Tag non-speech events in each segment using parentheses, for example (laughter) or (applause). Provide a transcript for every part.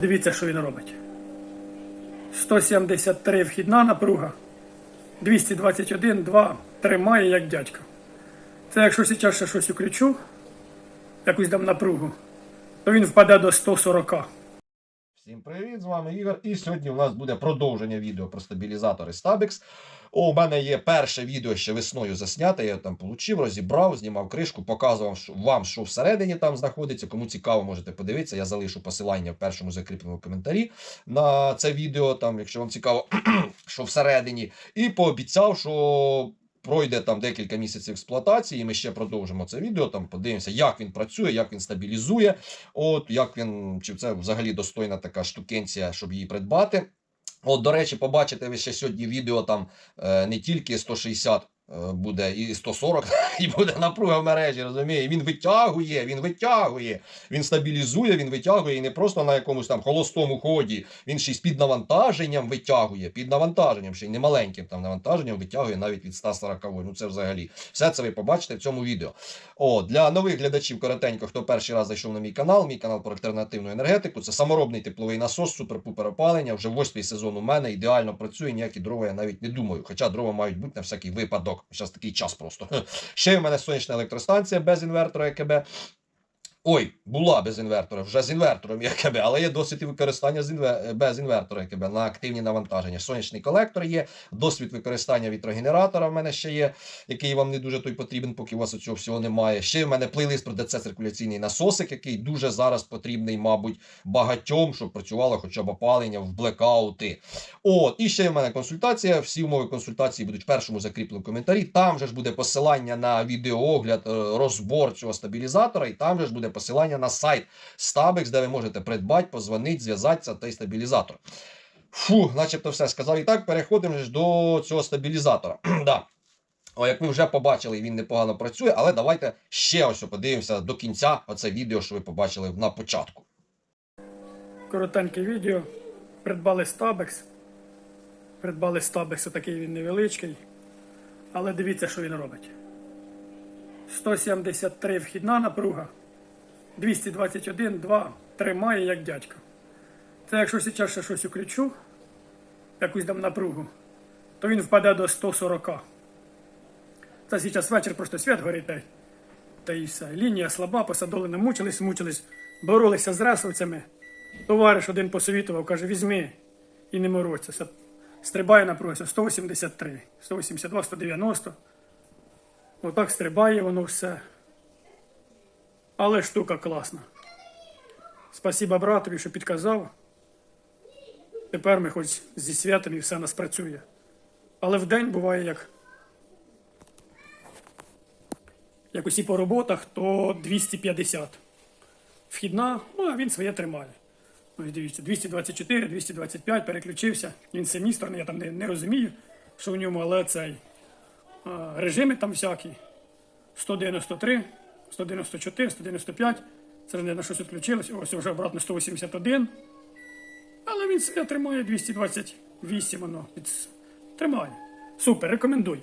Дивіться, що він робить. 173 вхідна напруга. 221, 2 тримає як дядько. Це якщо зараз ще щось включу, якусь дам напругу, то він впаде до 140. Всім привіт, з вами Ігор. І сьогодні у нас буде продовження відео про стабілізатори Stabex. О, у мене є перше відео ще весною засняте. Я там получив, розібрав, знімав кришку, показував вам, що всередині там знаходиться. Кому цікаво, можете подивитися. Я залишу посилання в першому закріпленому коментарі на це відео, там, якщо вам цікаво, (clears throat) що всередині. І пообіцяв, що. Пройде там декілька місяців експлуатації, і ми ще продовжимо це відео. Там подивимося, як він працює, як він стабілізує. От як він чи це взагалі достойна така штукенція, щоб її придбати. От, до речі, побачите ви ще сьогодні відео там е, не тільки 160 е, буде і 140, (laughs) і буде напруга в мережі, розуміє? Він витягує, він витягує, він стабілізує, він витягує і не просто на якомусь там холостому ході. Він ще й під навантаженням витягує, під навантаженням, ще й не маленьким там навантаженням витягує навіть від 140 вольт. Ну це взагалі. Все це ви побачите в цьому відео. О, для нових глядачів коротенько, хто перший раз зайшов на мій канал, мій канал про альтернативну енергетику. Це саморобний тепловий насос, супер-пупер опалення. Вже восьмий сезон у мене ідеально працює. Ніякі дрова я навіть не думаю. Хоча дрова мають бути на всякий випадок. Зараз такий час просто. Ще в мене сонячна електростанція без інвертора ЕКБ. Ой, була без інвертора, вже з інвертором ЄКБ, але є досвід використання з інве... без інвертора ЄКБ на активні навантаження. Сонячний колектор є, досвід використання вітрогенератора в мене ще є, який вам не дуже той потрібен, поки у вас цього всього немає. Ще в мене плейлист про ДЦ циркуляційний насосик, який дуже зараз потрібний, мабуть, багатьом, щоб працювало хоча б опалення в блекаути. От, і ще в мене консультація. Всі умови консультації будуть в першому закріпленому коментарі. Там же ж буде посилання на відеоогляд, е, розбор цього стабілізатора, і там же ж буде посилання на сайт Stabex, де ви можете придбати, позвонити, зв'язатися та й стабілізатор. Фу, начебто все сказав. І так, переходимо ж до цього стабілізатора. (clears throat) да. О, як ви вже побачили, він непогано працює, але давайте ще ось подивимося до кінця оце відео, що ви побачили на початку. Коротеньке відео. Придбали Stabex. Придбали Stabex, отакий він невеличкий. Але дивіться, що він робить. 173 вхідна напруга. 221, 2 тримає як дядько. Це якщо зараз ще щось включу, якусь дам напругу, то він впаде до 140. Це зараз вечір просто свят горить. Та, та і все. Лінія слаба, посадоли намучились, мучились, боролися з ресовцями. Товариш один посовітував, каже, візьми і не мороться. Все. Стрибає напруга 183, 182, 190. Отак стрибає воно все. Але штука класна. Спасіба братові, що підказав. Тепер ми хоч зі святом і все нас працює. Але вдень буває як. Як усі по роботах, то 250. Вхідна, ну а він своє тримає. Ось дивіться, 224, 225, переключився. Він семісторний, я там не, не розумію, що в ньому, але цей режими там всякі. 193, 194, 195. Це не на щось відключилось. Ось вже обратно 181. Але він себе тримає 228, воно тримає. Супер, рекомендую.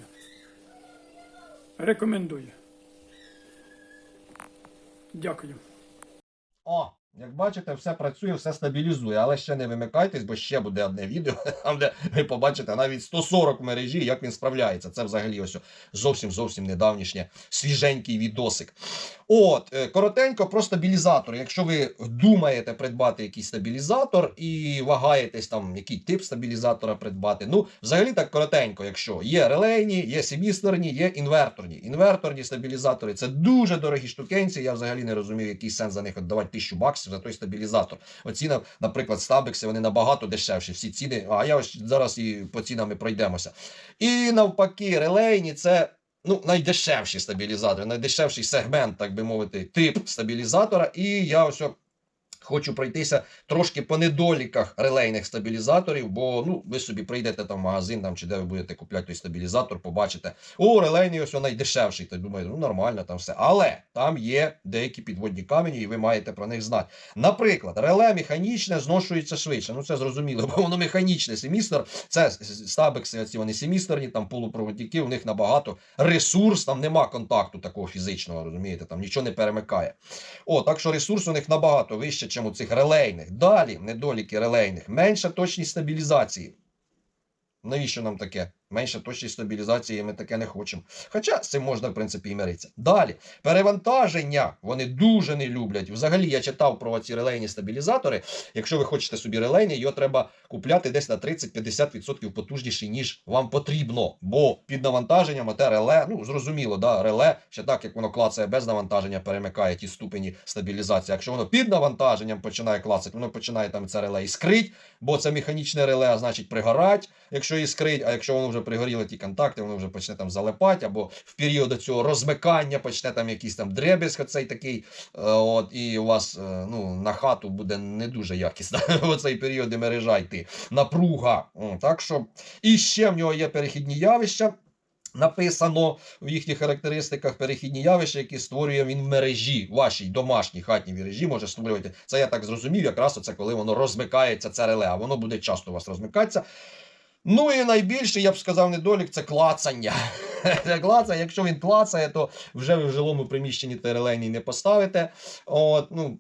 Рекомендую. Дякую. О, як бачите, все працює, все стабілізує, але ще не вимикайтесь, бо ще буде одне відео, (laughs) там де ви побачите навіть 140 в мережі, як він справляється. Це взагалі ось зовсім зовсім недавнішнє свіженький відосик. От, е, коротенько про стабілізатор. Якщо ви думаєте придбати якийсь стабілізатор і вагаєтесь там, який тип стабілізатора придбати. Ну, взагалі так коротенько, якщо є релейні, є семісторні, є інверторні. Інверторні стабілізатори це дуже дорогі штукенці. Я взагалі не розумію, який сенс за них віддавати тисячу баксів за той стабілізатор. Оціна, наприклад, стабекси, вони набагато дешевші. Всі ціни. А я ось зараз і по цінами пройдемося. І навпаки, релейні це. Ну, найдешевші стабілізатори, найдешевший сегмент, так би мовити, тип стабілізатора. І я ось хочу пройтися трошки по недоліках релейних стабілізаторів, бо ну, ви собі прийдете там в магазин там, чи де ви будете купляти той стабілізатор, побачите, о, релейний ось найдешевший. Та думаєте, ну нормально там все. Але там є деякі підводні камені, і ви маєте про них знати. Наприклад, реле механічне зношується швидше. Ну це зрозуміло, бо воно механічне. Семістр, це стабекси, ці вони семісторні, там полупроводники, у них набагато ресурс, там нема контакту такого фізичного, розумієте, там нічого не перемикає. О, так що ресурс у них набагато вище, ніж у цих релейних. Далі недоліки релейних. Менша точність стабілізації. Навіщо нам таке? Менша точність стабілізації ми таке не хочемо. Хоча з цим можна, в принципі, і миритися. Далі, перевантаження вони дуже не люблять. Взагалі, я читав про ці релейні стабілізатори. Якщо ви хочете собі релейний, його треба купляти десь на 30-50% потужніший, ніж вам потрібно. Бо під навантаженням оте реле, ну зрозуміло, да, реле, ще так як воно клацає без навантаження, перемикає ті ступені стабілізації. Якщо воно під навантаженням починає клацати, воно починає там це реле іскрить, бо це механічне реле, а значить пригорать, якщо іскрить, а якщо воно вже пригоріло ті контакти, воно вже почне там залипати, або в період цього розмикання почне там якийсь там дребезг, оцей такий, е, от, і у вас е, ну, на хату буде не дуже якісно (laughs) в цей період і мережа йти. Напруга. Так що, і ще в нього є перехідні явища. Написано в їхніх характеристиках перехідні явища, які створює він в мережі, вашій домашній хатній мережі може створювати. Це я так зрозумів, якраз це коли воно розмикається, це реле, а воно буде часто у вас розмикатися. Ну і найбільше, я б сказав, недолік це клацання. (laughs) Це клацання. Якщо він клацає, то вже ви в жилому приміщенні той не поставите. От, ну,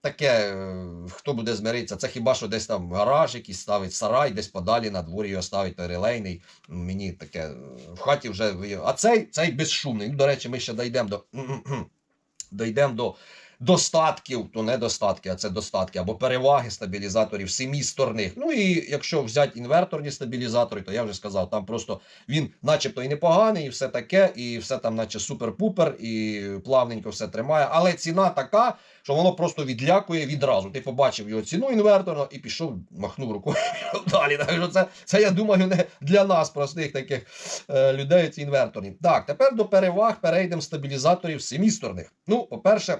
таке, е, хто буде змиритися, це хіба що десь там гараж якийсь ставить сарай, десь подалі на дворі його ставить той релейний. Мені таке е, в хаті вже. А цей, цей безшумний. Ну, до речі, ми ще дійдемо до. Дійдемо до достатків, то не достатки, а це достатки, або переваги стабілізаторів семісторних. Ну і якщо взяти інверторні стабілізатори, то я вже сказав, там просто він, начебто, і непоганий, і все таке, і все там, наче супер-пупер, і плавненько все тримає. Але ціна така, що воно просто відлякує відразу. Ти побачив його ціну інверторну і пішов, махнув рукою (laughs) далі. Так що це, це, я думаю, не для нас, простих таких е, людей, ці інверторні. Так, тепер до переваг перейдемо стабілізаторів семісторних. Ну, по-перше,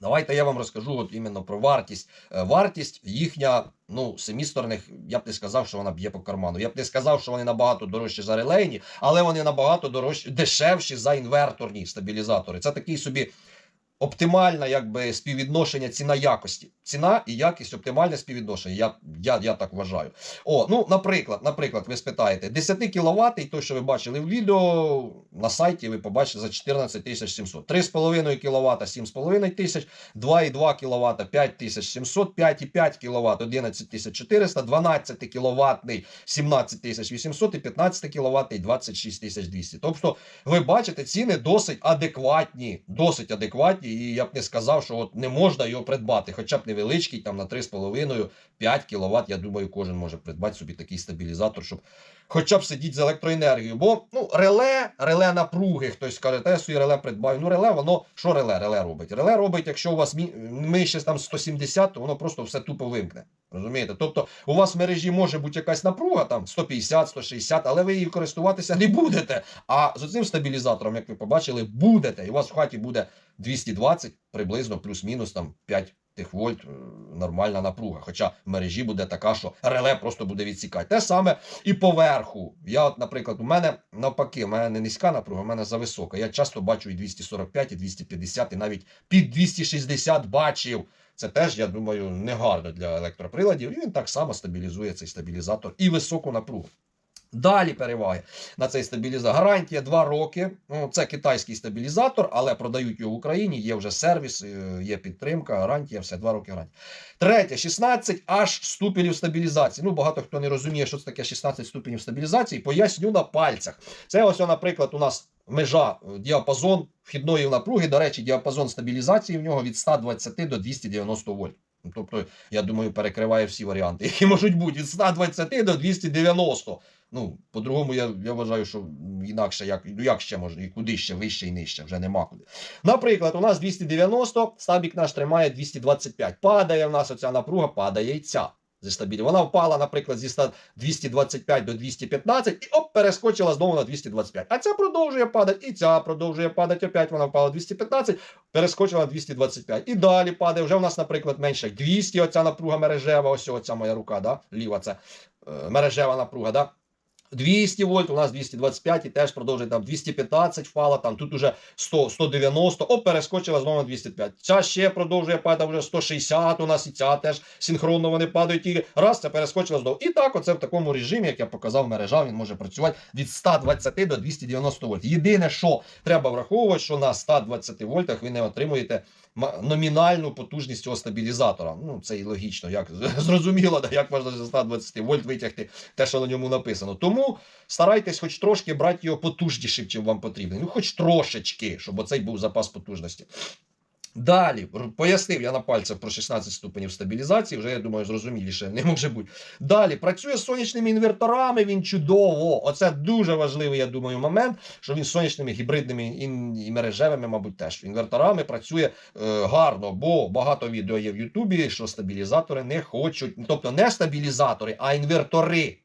Давайте я вам розкажу от іменно про вартість. Е, Вартість їхня, ну, семісторних, я б не сказав, що вона б'є по карману. Я б не сказав, що вони набагато дорожчі за релейні, але вони набагато дорожчі, дешевші за інверторні стабілізатори. Це такий собі оптимальне якби, співвідношення ціна якості. Ціна і якість оптимальне співвідношення. Я, я, я так вважаю. О, ну, наприклад, наприклад, ви спитаєте, 10 кВт, той, що ви бачили в відео, на сайті ви побачите за 14 700. 3,5 кВт 7,5 тисяч, 2,2 кВт 5700, 5,5 кВт 11400, 12 кВт 17 800 і 15 кВт 26 200. Тобто, ви бачите, ціни досить адекватні, досить адекватні, і я б не сказав, що от не можна його придбати, хоча б невеличкий, там на 3,5-5 кВт, я думаю, кожен може придбати собі такий стабілізатор, щоб хоча б сидіти з електроенергією. Бо ну, реле, реле напруги, хтось скаже, та я реле придбаю. Ну, реле, воно що реле? Реле робить? Реле робить, якщо у вас ще там 170, то воно просто все тупо вимкне. Розумієте? Тобто у вас в мережі може бути якась напруга, там 150, 160, але ви її користуватися не будете. А з цим стабілізатором, як ви побачили, будете. І у вас в хаті буде 220, приблизно плюс-мінус там 5 тих вольт е, нормальна напруга. Хоча в мережі буде така, що реле просто буде відсікати. Те саме і поверху. Я, от, наприклад, у мене навпаки, у мене не низька напруга, у мене зависока. Я часто бачу і 245, і 250, і навіть під 260 бачив. Це теж, я думаю, не гарно для електроприладів. І він так само стабілізує цей стабілізатор і високу напругу. Далі переваги на цей стабілізатор. Гарантія 2 роки. Ну, це китайський стабілізатор, але продають його в Україні. Є вже сервіс, е, є підтримка, гарантія, все 2 роки гарантія. Третє, 16 аж ступенів стабілізації. Ну, багато хто не розуміє, що це таке 16 ступенів стабілізації. Поясню на пальцях. Це ось, наприклад, у нас межа е, діапазон вхідної напруги. До речі, діапазон стабілізації в нього від 120 до 290 вольт. Ну, Тобто, я думаю, перекриває всі варіанти, які можуть бути від 120 до 290. Ну, по-другому, я, я вважаю, що інакше, як, ну, як ще може, і куди ще, вище і нижче, вже нема куди. Наприклад, у нас 290, стабік наш тримає 225. Падає в нас оця напруга, падає і ця. Вона впала, наприклад, зі 225 до 215 і оп, перескочила знову на 225. А ця продовжує падати, і ця продовжує падати. Опять вона впала 215, перескочила на 225. І далі падає. Вже у нас, наприклад, менше 200. Оця напруга мережева. Ось оця моя рука, да? ліва це е, мережева напруга. Да? 200 вольт, у нас 225 і теж продовжує там 215 впала, там тут уже 100, 190, оп, перескочила знову на 205. Ця ще продовжує падати вже 160 у нас і ця теж синхронно вони падають і раз, це перескочила знову. І так, оце в такому режимі, як я показав мережа, він може працювати від 120 до 290 вольт. Єдине, що треба враховувати, що на 120 вольтах ви не отримуєте номінальну потужність цього стабілізатора. Ну, це і логічно, як (laughs) зрозуміло, як можна зі 120 вольт витягти те, що на ньому написано. Тому старайтесь хоч трошки брати його потужнішим, чим вам потрібно. Ну, хоч трошечки, щоб оцей був запас потужності. Далі пояснив я на пальцях про 16 ступенів стабілізації, вже я думаю, зрозуміліше не може бути. Далі працює з сонячними інверторами. Він чудово. Оце дуже важливий, я думаю, момент, що він з сонячними гібридними і, мережевими, мабуть, теж інверторами працює е, гарно, бо багато відео є в Ютубі, що стабілізатори не хочуть, тобто не стабілізатори, а інвертори.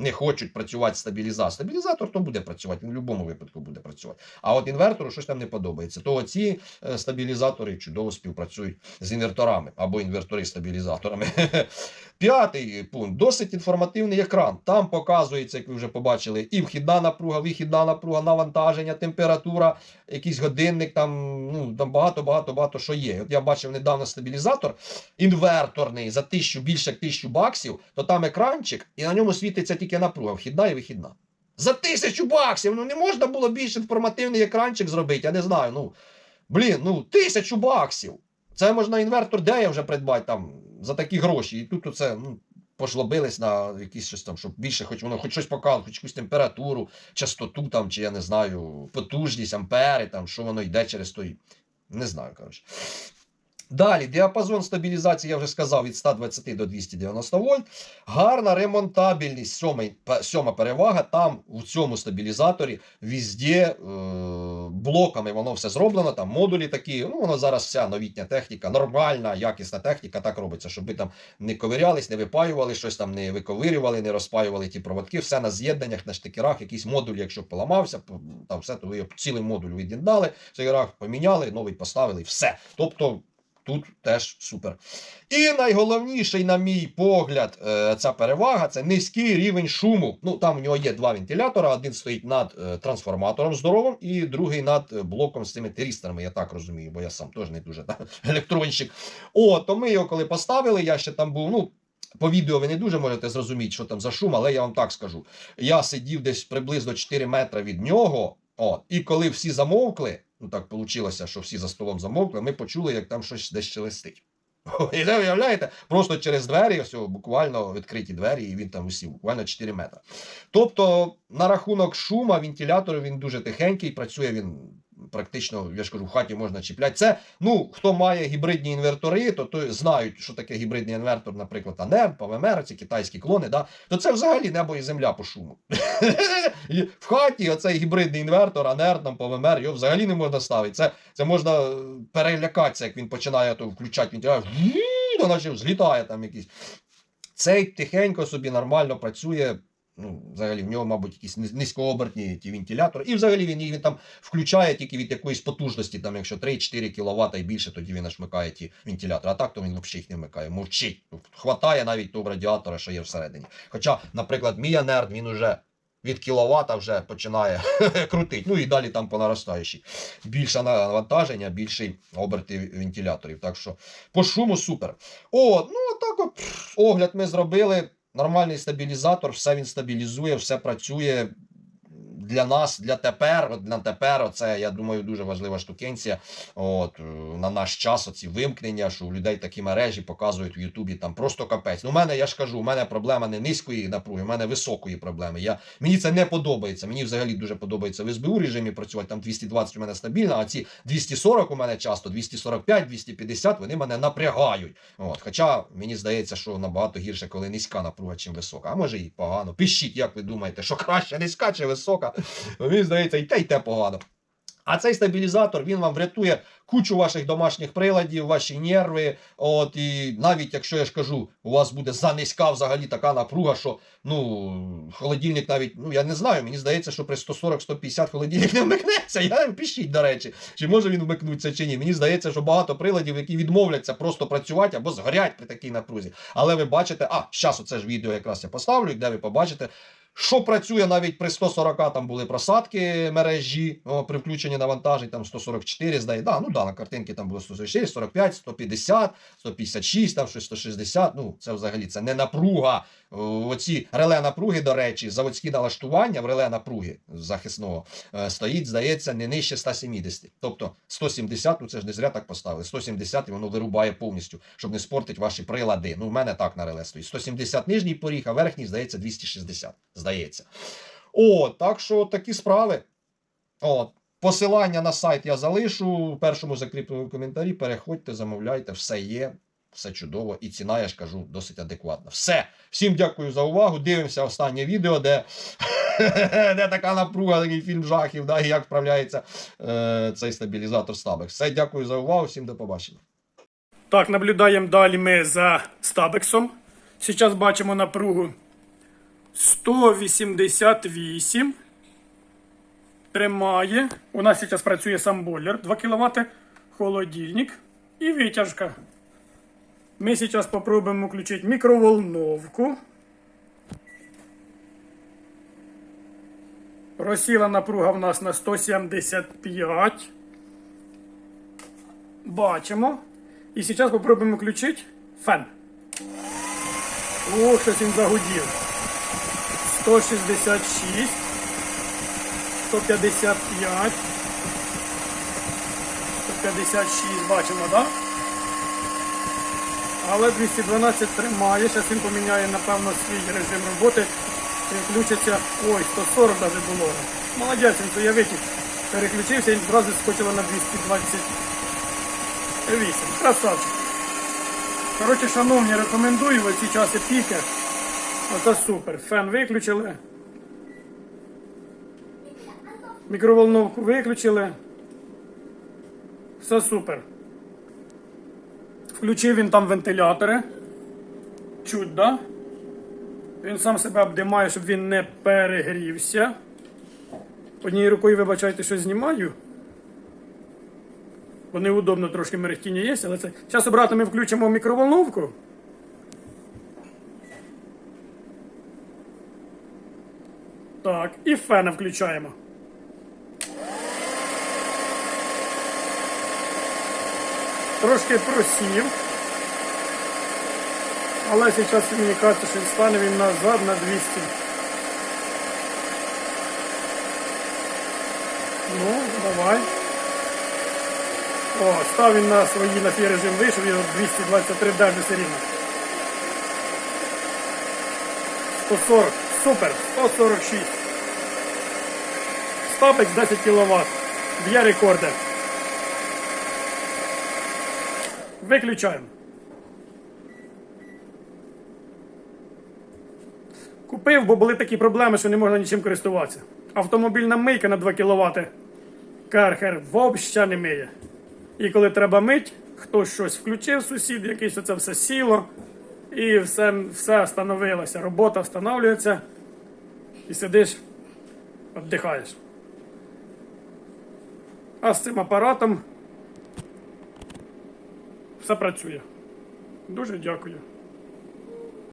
Не хочуть працювати стабілізатор. Стабілізатор то буде працювати, в будь-якому випадку буде працювати. А от інвертору щось там не подобається. То ці е, стабілізатори чудово співпрацюють з інверторами або інвертори стабілізаторами. (laughs) П'ятий пункт досить інформативний екран. Там показується, як ви вже побачили, і вхідна напруга, вихідна напруга, навантаження, температура, якийсь годинник, там ну там багато, багато, багато що є. От я бачив недавно стабілізатор інверторний за тисячу більше тисячу баксів, то там екранчик, і на ньому світиться тільки напруга, вхідна і вихідна. За тисячу баксів! Ну не можна було більш інформативний екранчик зробити, я не знаю. Ну блін, ну тисячу баксів. Це можна інвертор де я вже придбати там за такі гроші. І тут оце ну, пожлобились на якісь щось там, щоб більше, хоч воно хоч щось показало, хоч якусь температуру, частоту там, чи я не знаю, потужність, ампери, там, що воно йде через той. Не знаю, коротше. Далі, діапазон стабілізації, я вже сказав, від 120 до 290 вольт. Гарна ремонтабельність, сьомий, пе- сьома перевага. Там у цьому стабілізаторі візде е, блоками воно все зроблено. Там модулі такі. Ну, воно зараз вся новітня техніка, нормальна, якісна техніка, так робиться, щоб ви там не ковирялись, не випаювали, щось там не виковирювали, не розпаювали ті проводки. Все на з'єднаннях, на штикерах, якийсь модуль, якщо поламався, там все, то ви цілий модуль від'єднали, штикерах поміняли, новий поставили, все. Тобто. Тут теж супер. І найголовніший, на мій погляд, е, ця перевага це низький рівень шуму. Ну там в нього є два вентилятора: один стоїть над е, трансформатором здоровим, і другий над е, блоком з цими тирістерами. Я так розумію, бо я сам теж не дуже (laughs) так, електронщик. О, то ми його коли поставили, я ще там був. ну, по відео ви не дуже можете зрозуміти, що там за шум, але я вам так скажу. Я сидів десь приблизно 4 метри від нього. От, і коли всі замовкли, ну так вийшло, що всі за столом замовкли, ми почули, як там щось десь шелестить. (laughs) І це уявляєте, просто через двері, ось, буквально відкриті двері, і він там усів, буквально 4 метри. Тобто, на рахунок шума, вентилятору він дуже тихенький, працює він практично, я ж кажу, в хаті можна чіпляти. Це, ну, хто має гібридні інвертори, то, то знають, що таке гібридний інвертор, наприклад, АНЕР, ПВМР, ці китайські клони, да? то це взагалі небо і земля по шуму. (laughs) В хаті оцей гібридний інвертор, АНЕР, там, ПВМР, його взагалі не можна ставити. Це, це можна е, перелякатися, як він починає то включати вентилятор, то наче злітає там якийсь. Цей тихенько собі нормально працює. Ну, взагалі, в нього, мабуть, якісь низькообертні ті вентилятори. І взагалі він їх там включає тільки від якоїсь потужності, там, якщо 3-4 кВт і більше, тоді він аж ті вентилятори. А так то він взагалі їх не вмикає. Мовчить. Хватає навіть того радіатора, що є всередині. Хоча, наприклад, мій Анерт, він уже від кіловата вже починає (laughs) крутити. Ну і далі там по наростаючій. Більше навантаження, більший оберти вентиляторів. Так що по шуму супер. О, ну так от огляд ми зробили. Нормальний стабілізатор, все він стабілізує, все працює. Для нас, для тепер, от для тепер, це, я думаю, дуже важлива штукенція. От, е, на наш час оці вимкнення, що у людей такі мережі показують в Ютубі там просто капець. Ну, у мене, я ж кажу, у мене проблема не низької напруги, у мене високої проблеми. Я, мені це не подобається. Мені взагалі дуже подобається в СБУ режимі працювати. Там 220 у мене стабільно, а ці 240 у мене часто, 245, 250, вони мене напрягають. От, хоча мені здається, що набагато гірше, коли низька напруга, чим висока. А може і погано. Пишіть, як ви думаєте, що краще низька чи висока. Мені здається, і те, і те погано. А цей стабілізатор він вам врятує кучу ваших домашніх приладів, ваші нерви. От і навіть якщо я ж кажу, у вас буде занизька взагалі така напруга, що ну холодильник навіть, ну я не знаю, мені здається, що при 140-150 холодильник не вмикнеться. Я пишіть, до речі, чи може він вмикнутися чи ні. Мені здається, що багато приладів, які відмовляться просто працювати або згорять при такій напрузі. Але ви бачите, а зараз оце ж відео якраз я поставлю, де ви побачите. Що працює навіть при 140, там були просадки мережі о, при включенні навантажень, там 144, здає. Да, ну да, на картинці там було 144, 45, 150, 156, там щось 160. Ну, це взагалі це не напруга. Оці реле напруги, до речі, заводські налаштування в реле напруги захисного е, стоїть, здається, не нижче 170. Тобто 170, ну це ж не зря так поставили. 170 і воно вирубає повністю, щоб не спортити ваші прилади. Ну, в мене так на реле стоїть. 170 нижній поріг, а верхній, здається, 260. Здається. О, так що такі справи. От. Посилання на сайт я залишу в першому закріпленому коментарі. Переходьте, замовляйте, все є, все чудово. І ціна, я ж кажу, досить адекватна. Все. Всім дякую за увагу. Дивимося останнє відео, де, (laughs) де така напруга, такий фільм жахів, да, і як вправляється е, цей стабілізатор стабек. Все, дякую за увагу, всім до побачення. Так, наблюдаємо далі ми за стабексом. Зараз бачимо напругу 188. Тримає. У нас зараз працює сам бойлер 2 кВт, холодильник і витяжка. Ми зараз спробуємо включити мікроволновку. Розсіла напруга в нас на 175. Бачимо. І зараз спробуємо включити фен. О, щось він загудів. 166. 155. 156, бачимо, так? Да? Але 212 тримає. Зараз він поміняє, напевно, свій режим роботи. Включиться. Ой, 140 навіть було. Молодець, він це я витік. Переключився і одразу скочило на 228. Красавчик. Коротше, шановні, рекомендую в ці часи піки. Оце супер. Фен виключили. Мікроволновку виключили. Все супер. Включив він там вентилятори. Чуть, да? Він сам себе обдимає, щоб він не перегрівся. Однією рукою, вибачайте, що знімаю. Бо неудобно трошки мерехтіння є, але це. Зараз обратно ми включимо мікроволновку. Так, і фена включаємо. Трошки просів. Але зараз мені кажуть, що стане він назад на 200. Ну, давай. О, став він на свої на свій режим вийшов, його 223 даже все рівно. 140. Супер. 146. Стапекс 10 кВт. Б'є рекорди. Виключаємо. Купив, бо були такі проблеми, що не можна нічим користуватися. Автомобільна мийка на 2 кВт. Кархер взагалі не миє. І коли треба мить, хтось щось включив, сусід, якийсь оце все сіло, і все, все встановилося. Робота встановлюється, і сидиш, віддихаєш. А з цим апаратом все працює. Дуже дякую.